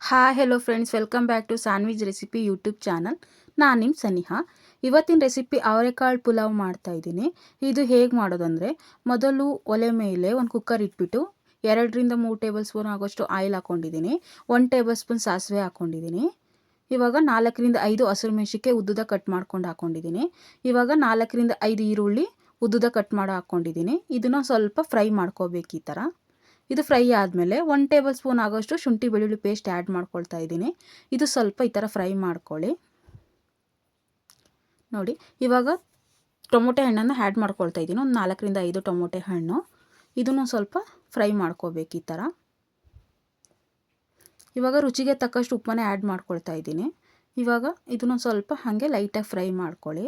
Hi hello friends welcome back to sandwich recipe YouTube channel ನಾನು ನಿಮ್ಮ ಸನಿಹಾ. ಇವತ್ತಿನ recipe ಅವರೆಕಾಳು ಪುಲಾವ್ ಮಾಡ್ತಾ ಇದ್ದೀನಿ. ಇದು ಹೇಗೆ ಮಾಡೋದಂದರೆ, ಮೊದಲು ಒಲೆ ಮೇಲೆ ಒಂದು ಕುಕ್ಕರ್ ಇಟ್ಬಿಟ್ಟು ಎರಡರಿಂದ ಮೂರು ಟೇಬಲ್ ಸ್ಪೂನ್ ಆಗೋಷ್ಟು ಆಯಿಲ್ ಹಾಕ್ಕೊಂಡಿದ್ದೀನಿ ಒನ್ ಟೇಬಲ್ ಸ್ಪೂನ್ ಸಾಸಿವೆ ಹಾಕ್ಕೊಂಡಿದ್ದೀನಿ ಇವಾಗ ನಾಲ್ಕರಿಂದ ಐದು ಹಸಿರು ಮೆಣಸಿಕೆ ಉದ್ದುದ ಕಟ್ ಮಾಡ್ಕೊಂಡು ಹಾಕ್ಕೊಂಡಿದ್ದೀನಿ ಇವಾಗ ನಾಲ್ಕರಿಂದ ಐದು ಈರುಳ್ಳಿ ಉದ್ದದ ಕಟ್ ಮಾಡಿ ಹಾಕ್ಕೊಂಡಿದ್ದೀನಿ ಇದನ್ನು ಸ್ವಲ್ಪ ಫ್ರೈ ಮಾಡ್ಕೋಬೇಕು ಈ ಥರ ಇದು ಫ್ರೈ ಆದಮೇಲೆ ಒನ್ ಟೇಬಲ್ ಸ್ಪೂನ್ ಆಗೋಷ್ಟು ಶುಂಠಿ ಬೆಳ್ಳುಳ್ಳಿ ಪೇಸ್ಟ್ ಆ್ಯಡ್ ಮಾಡ್ಕೊಳ್ತಾ ಇದ್ದೀನಿ. ಇದು ಸ್ವಲ್ಪ ಈ ಥರ ಫ್ರೈ ಮಾಡ್ಕೊಳ್ಳಿ. ನೋಡಿ, ಇವಾಗ ಟೊಮೊಟೆ ಹಣ್ಣನ್ನು ಆ್ಯಡ್ ಮಾಡ್ಕೊಳ್ತಾ ಇದ್ದೀನಿ. ಒಂದು ನಾಲ್ಕರಿಂದ ಐದು ಟೊಮೊಟೆ ಹಣ್ಣು. ಇದನ್ನು ಸ್ವಲ್ಪ ಫ್ರೈ ಮಾಡ್ಕೋಬೇಕು ಈ ಥರ ಇವಾಗ ರುಚಿಗೆ ತಕ್ಕಷ್ಟು ಉಪ್ಪನ್ನೇ ಆ್ಯಡ್ ಮಾಡ್ಕೊಳ್ತಾ ಇದ್ದೀನಿ. ಇವಾಗ ಇದನ್ನು ಸ್ವಲ್ಪ ಹಾಗೆ ಲೈಟಾಗಿ ಫ್ರೈ ಮಾಡ್ಕೊಳ್ಳಿ.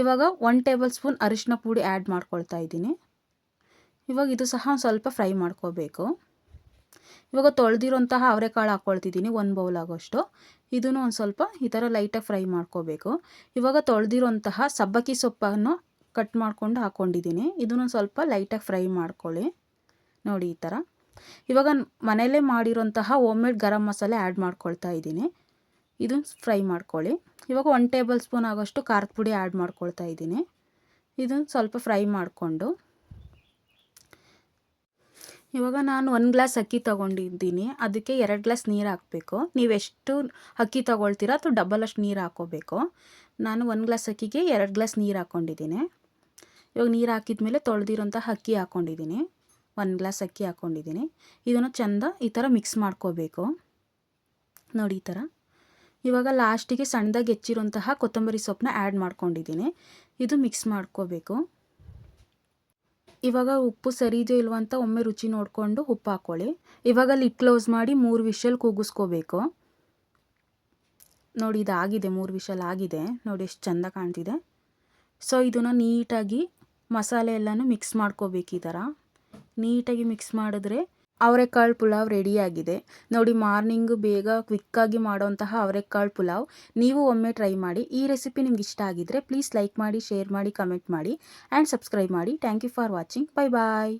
ಇವಾಗ ಒನ್ ಟೇಬಲ್ ಸ್ಪೂನ್ ಅರಿಶಿನ ಪುಡಿ ಆ್ಯಡ್ ಮಾಡ್ಕೊಳ್ತಾ ಇದ್ದೀನಿ. ಇವಾಗ ಇದು ಸಹ ಸ್ವಲ್ಪ ಫ್ರೈ ಮಾಡ್ಕೋಬೇಕು. ಇವಾಗ ತೊಳೆದಿರೋಂತಹ ಅವರೆಕಾಳು ಹಾಕ್ಕೊಳ್ತಿದ್ದೀನಿ, ಒಂದು ಬೌಲ್ ಆಗೋಷ್ಟು. ಇದನ್ನು ಒಂದು ಸ್ವಲ್ಪ ಈ ಥರ ಲೈಟಾಗಿ ಫ್ರೈ ಮಾಡ್ಕೋಬೇಕು. ಇವಾಗ ತೊಳೆದಿರೋಂತಹ ಸಬ್ಬಕ್ಕಿ ಸೊಪ್ಪನ್ನು ಕಟ್ ಮಾಡ್ಕೊಂಡು ಹಾಕ್ಕೊಂಡಿದ್ದೀನಿ. ಇದನ್ನು ಸ್ವಲ್ಪ ಲೈಟಾಗಿ ಫ್ರೈ ಮಾಡ್ಕೊಳ್ಳಿ. ನೋಡಿ ಈ ಥರ ಇವಾಗ ಮನೆಯಲ್ಲೇ ಮಾಡಿರೋಂತಹ ohm made garam masala add ಮಾಡ್ಕೊಳ್ತಾ ಇದ್ದೀನಿ. ಇದನ್ನು ಫ್ರೈ ಮಾಡ್ಕೊಳ್ಳಿ. ಇವಾಗ ಒನ್ ಟೇಬಲ್ ಸ್ಪೂನ್ ಆಗೋಷ್ಟು ಖಾರದ ಪುಡಿ ಆ್ಯಡ್ ಮಾಡ್ಕೊಳ್ತಾ ಇದ್ದೀನಿ. ಇದನ್ನು ಸ್ವಲ್ಪ ಫ್ರೈ ಮಾಡಿಕೊಂಡು. ಇವಾಗ ನಾನು ಒಂದು ಗ್ಲಾಸ್ ಅಕ್ಕಿ ತೊಗೊಂಡಿದ್ದೀನಿ. ಅದಕ್ಕೆ ಎರಡು ಗ್ಲಾಸ್ ನೀರು ಹಾಕಬೇಕು. ನೀವು ಎಷ್ಟು ಅಕ್ಕಿ ತೊಗೊಳ್ತೀರ ಅಥವಾ ಡಬಲ್ ಅಷ್ಟು ನೀರು ಹಾಕ್ಕೋಬೇಕು ನಾನು ಒಂದು ಗ್ಲಾಸ್ ಅಕ್ಕಿಗೆ ಎರಡು ಗ್ಲಾಸ್ ನೀರು ಹಾಕ್ಕೊಂಡಿದ್ದೀನಿ ಇವಾಗ ನೀರು ಹಾಕಿದ ಮೇಲೆ ತೊಳೆದಿರೋಂಥ ಅಕ್ಕಿ ಹಾಕ್ಕೊಂಡಿದ್ದೀನಿ ಒಂದು ಗ್ಲಾಸ್ ಅಕ್ಕಿ ಹಾಕ್ಕೊಂಡಿದ್ದೀನಿ ಇದನ್ನು ಚೆಂದ ಈ ಥರ ಮಿಕ್ಸ್ ಮಾಡ್ಕೋಬೇಕು. ನೋಡಿ ಈ ಥರ ಇವಾಗ ಲಾಸ್ಟಿಗೆ ಸಣ್ಣದಾಗಿ ಹೆಚ್ಚಿರೋಂತಹ ಕೊತ್ತಂಬರಿ ಸೊಪ್ಪನ್ನ ಆ್ಯಡ್ ಮಾಡ್ಕೊಂಡಿದ್ದೀನಿ. ಇದು ಮಿಕ್ಸ್ ಮಾಡ್ಕೋಬೇಕು. ಇವಾಗ ಉಪ್ಪು ಸರಿ ಇದೆಯೋ ಅಂತ ಒಮ್ಮೆ ರುಚಿ ನೋಡಿಕೊಂಡು ಉಪ್ಪು ಹಾಕ್ಕೊಳ್ಳಿ ಇವಾಗ ಲಿಡ್ ಕ್ಲೋಸ್ ಮಾಡಿ ಮೂರು ವಿಷಲ್ ಕೂಗಿಸ್ಕೋಬೇಕು. ನೋಡಿ ಇದಾಗಿದೆ ಮೂರು ವಿಷಲ್ ಆಗಿದೆ. ನೋಡಿ ಎಷ್ಟು ಚೆಂದ ಕಾಣ್ತಿದೆ. ಸೊ ಇದನ್ನು ನೀಟಾಗಿ ಮಸಾಲೆ ಎಲ್ಲನೂ ಮಿಕ್ಸ್ ಮಾಡ್ಕೋಬೇಕು ಈ ಥರ ನೀಟಾಗಿ ಮಿಕ್ಸ್ ಮಾಡಿದ್ರೆ ಅವರೆಕಾಳು ಪುಲಾವ್ ರೆಡಿಯಾಗಿದೆ ನೋಡಿ, ಮಾರ್ನಿಂಗು ಬೇಗ ಕ್ವಿಕ್ಕಾಗಿ ಮಾಡುವಂತಹ ಅವರೆಕಾಳು ಪುಲಾವ್ ನೀವು ಒಮ್ಮೆ ಟ್ರೈ ಮಾಡಿ. ಈ ರೆಸಿಪಿ ನಿಮ್ಗೆ ಇಷ್ಟ ಆಗಿದ್ದರೆ ಪ್ಲೀಸ್ ಲೈಕ್ ಮಾಡಿ ಶೇರ್ ಮಾಡಿ ಕಮೆಂಟ್ ಮಾಡಿ ಆ್ಯಂಡ್ ಸಬ್ಸ್ಕ್ರೈಬ್ ಮಾಡಿ. Thank you for watching bye bye